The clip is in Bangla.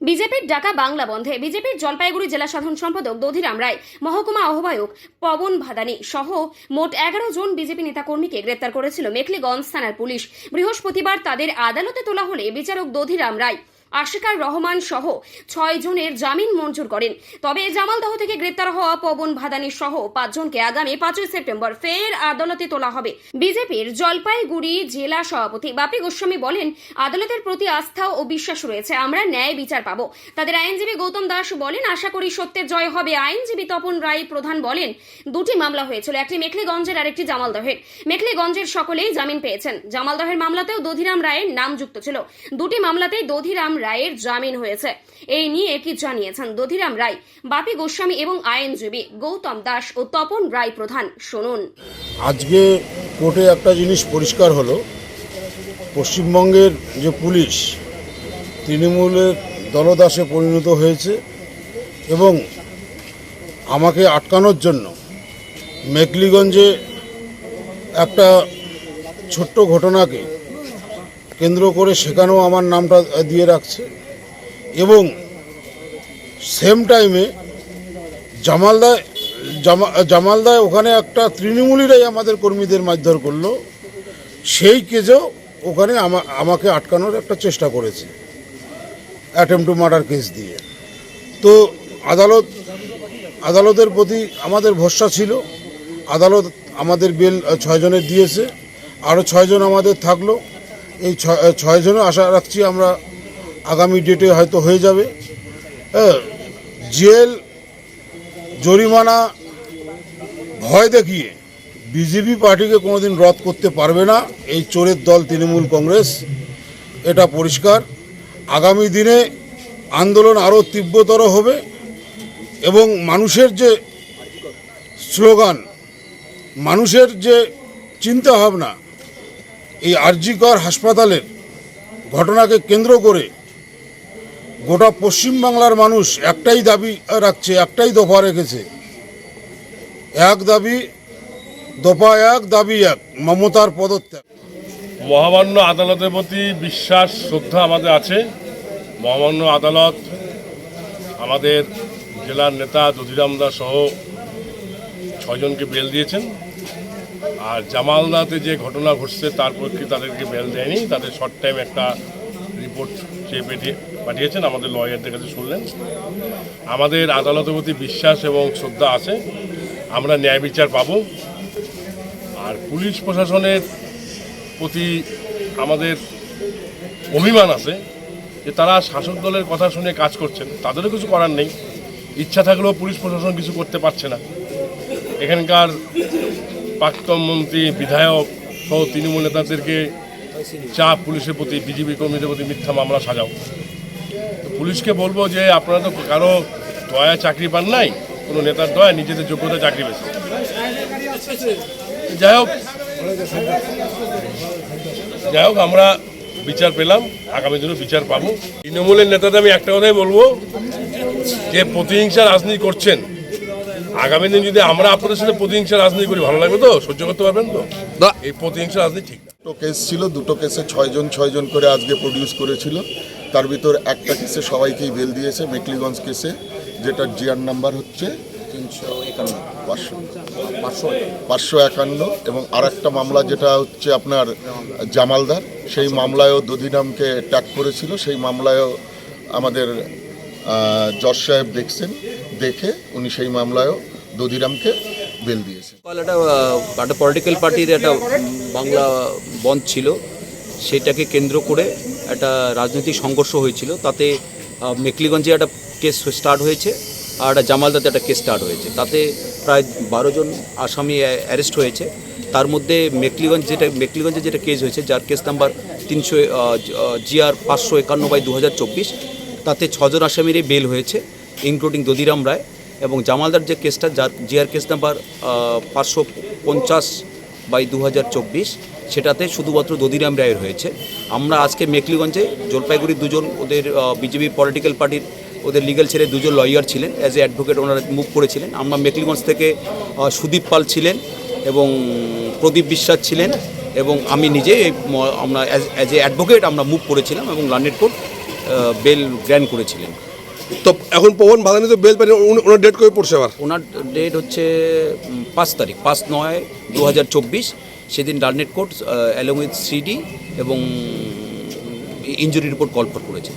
বিজেপির ডাকা বাংলা বন্ধে। বিজেপির জলপাইগুড়ি জেলা সাধারণ সম্পাদক দধিরাম রায়, মহকুমা আহ্বায়ক পবন ভাদানি সহ মোট এগারো জন বিজেপি নেতাকর্মীকে গ্রেপ্তার করেছিল মেখলিগঞ্জ থানার পুলিশ। বৃহস্পতিবার তাদের আদালতে তোলা হলে বিচারক দধিরাম রায় আশিকার রহমান সহ ছয় জনের জামিন মঞ্জুর করেন। তবে জামালদহ থেকে গ্রেপ্তার হওয়া পবন ভাদানি সহ পাঁচজনকে আগামী পাঁচই সেপ্টেম্বর ফের আদালতে তোলা হবে। বিজেপির জলপাইগুড়ি জেলা সভাপতি বাপি গোস্বামী বলেন, আদালতের প্রতি আস্থা ও বিশ্বাস রয়েছে, আমরা ন্যায় বিচার পাবো। তাদের আইনজীবী গৌতম দাস বলেন, আশা করি সত্যের জয় হবে। আইনজীবী তপন রায় প্রধান বলেন, দুটি মামলা হয়েছিল, একটি মেখলিগঞ্জের, আরেকটি জামালদহের। মেখলিগঞ্জের সকলেই জামিন পেয়েছেন। জামালদহের মামলাতেও দধিরাম রায়ের নাম যুক্ত ছিল। দুটি মামলাতেই দধিরাম রায়ের জামিন হয়েছে। এই নিয়ে কি জানিয়েছেন দধিরাম রায়? বাপি গোস্বামী এবং আইনজীবী গৌতম দাস ও তপন রায় প্রধান। শুনুন। আজকে কোর্টে একটা জিনিস পরিষ্কার হলো। পশ্চিমবঙ্গের যে পুলিশ, তৃণমূলের দলদাসে পরিণত হয়েছে এবং আমাকে আটকানোর জন্য মেকলিগঞ্জে একটা ছোট্ট ঘটনাকে কেন্দ্র করে সেখানেও আমার নামটা দিয়ে রাখছে। এবং সেম টাইমে জামালদায় জামা, জামালদায় ওখানে একটা তৃণমূলীরাই আমাদের কর্মীদের মারধর করল। সেই কেজেও ওখানে আমা, আমাকে আটকানোর একটা চেষ্টা করেছে অ্যাটেম্প টু মার্ডার কেস দিয়ে। তো আদালত, আদালতের প্রতি আমাদের ভরসা ছিল। আদালত আমাদের বেল ছয়জনের দিয়েছে। আরও ছয়জন আমাদের থাকল। এই ছয় ছয়জনও আশা রাখছি আমরা আগামী ডেটে হয়তো হয়ে যাবে। জেল, জরিমানা, ভয় দেখিয়ে বিজেপি পার্টিকে কোনোদিন রদ করতে পারবে না। এই চোরের দল তৃণমূল কংগ্রেস, এটা পরিষ্কার। আগামী দিনে আন্দোলন আরও তীব্রতর হবে এবং মানুষের যে স্লোগান, মানুষের যে চিন্তা ভাবনা এই আরজিকর হাসপাতালের ঘটনাকে কেন্দ্র করে গোটা পশ্চিমবাংলার মানুষ একটাই দাবি রাখছে, একটাই দফা রেখেছে। এক দাবি, দফা এক, দাবি এক, মমতার পদত্যাগ। মহামান্য আদালতের প্রতি বিশ্বাস, শ্রদ্ধা আমাদের আছে। মহামান্য আদালত আমাদের জেলার নেতা দধিরামদা সহ ছয়জনকে বেল দিয়েছেন। আর জামালদাতে যে ঘটনা ঘটছে, তার পক্ষে তাদেরকে বেল দেয়নি। তাদের শর্ট টাইম একটা রিপোর্ট চেয়ে পাঠিয়ে পাঠিয়েছেন, আমাদের লয়ারদের কাছে শুনলেন। আমাদের আদালতের প্রতি বিশ্বাস এবং শ্রদ্ধা আছে, আমরা ন্যায় বিচার পাবো। আর পুলিশ প্রশাসনের প্রতি আমাদের অভিমান আছে যে তারা শাসক দলের কথা শুনে কাজ করছেন। তাদেরও কিছু করার নেই। ইচ্ছা থাকলেও পুলিশ প্রশাসন কিছু করতে পারছে না। এখানকার প্রাক্তন মন্ত্রী বিধায়ক সহ তৃণমূল নেতাদেরকে চা পুলিশের প্রতি, বিজেপি কর্মীদের প্রতি মিথ্যা মামলা সাজাও। পুলিশকে বলব যে আপনারা তো কারও দয়া চাকরি পান নাই, কোনো নেতার দয়া, নিজেদের যোগ্যতা চাকরি পেয়েছে যাই হোক যাই হোক, আমরা বিচার পেলাম, আগামী দিনে বিচার পাবো। তৃণমূলের নেতাদের আমি একটা কথাই বলব, যে প্রতিহিংসা রাজনীতি করছেন আগামী দিন যদি আমরা আপনাদের সাথে প্রতিহিংসা রাজনীতি করি ভালো লাগবে তো? সহ্য করতে পারবেন তো? এই প্রতিহিংসা রাজনীতি ঠিক না। দুটো কেস ছিল দুটো কেসে ছয়জন ছয়জন করে আজকে প্রডিউস করেছিল। তার ভিতর একটা কেসে সবাইকেই বেল দিয়েছে মেকলিগঞ্জ কেসে যেটা জিআর নাম্বার হচ্ছে তিনশো পাঁচশো পাঁচশো পাঁচশো একান্ন। এবং আর একটা মামলা যেটা হচ্ছে আপনার জামালদার সেই মামলায়ও দধিরামকে ট্যাগ করেছিল। সেই মামলায়ও আমাদের আহ, জজ সাহেব দেখছেন। দেখে উনি সেই মামলায়ও দধিরামকে বেল দিয়েছে। একটা একটা পলিটিক্যাল পার্টির একটা বাংলা বন্ধ ছিল। সেটাকে কেন্দ্র করে একটা রাজনৈতিক সংঘর্ষ হয়েছিল। তাতে মেকলিগঞ্জে একটা কেস স্টার্ট হয়েছে আর একটা জামালদাতে একটা কেস স্টার্ট হয়েছে। তাতে প্রায় বারো জন আসামি অ্যারেস্ট হয়েছে। তার মধ্যে মেকলিগঞ্জ যেটা মেকলিগঞ্জে যেটা কেস হয়েছে, যার কেস নাম্বার তিনশো জিআর পাঁচশো একান্ন বাই দু হাজার চব্বিশ, তাতে ছজন আসামিরই বেল হয়েছে। ইনক্লুডিং দদিরাম রায় এবং জামালদার যে কেসটা, যার জিআর কেস নাম্বার পাঁচশো পঞ্চাশ বাই দু হাজার চব্বিশ, সেটাতে শুধুমাত্র দদিরাম রায়ের হয়েছে। আমরা আজকে মেকলিগঞ্জে জলপাইগুড়ির দুজন ওদের বিজেপি পলিটিক্যাল পার্টির ওদের লিগ্যাল ছেড়ে দুজন লয়ার ছিলেন অ্যাজ এ অ্যাডভোকেট ওনারা মুভ করেছিলেন। আমরা মেকলিগঞ্জ থেকে সুদীপ পাল ছিলেন এবং প্রদীপ বিশ্বাস ছিলেন এবং আমি নিজে আমরা অ্যাজ এ অ্যাডভোকেট আমরা মুভ করেছিলাম এবং লার্নেড কোর্ট বেল গ্র্যান্ড করেছিলেন। তো এখন পবন বাদানি তো বেল পানি ওনার ডেট কবে পড়ছে আবার? ওনার ডেট হচ্ছে পাঁচ তারিখ, পাঁচ নয় দু হাজার চব্বিশ। সেদিন ডার্নেট কোর্ট অ্যালং উইথ সিডি এবং ইঞ্জুরি রিপোর্ট কল ফর করেছে।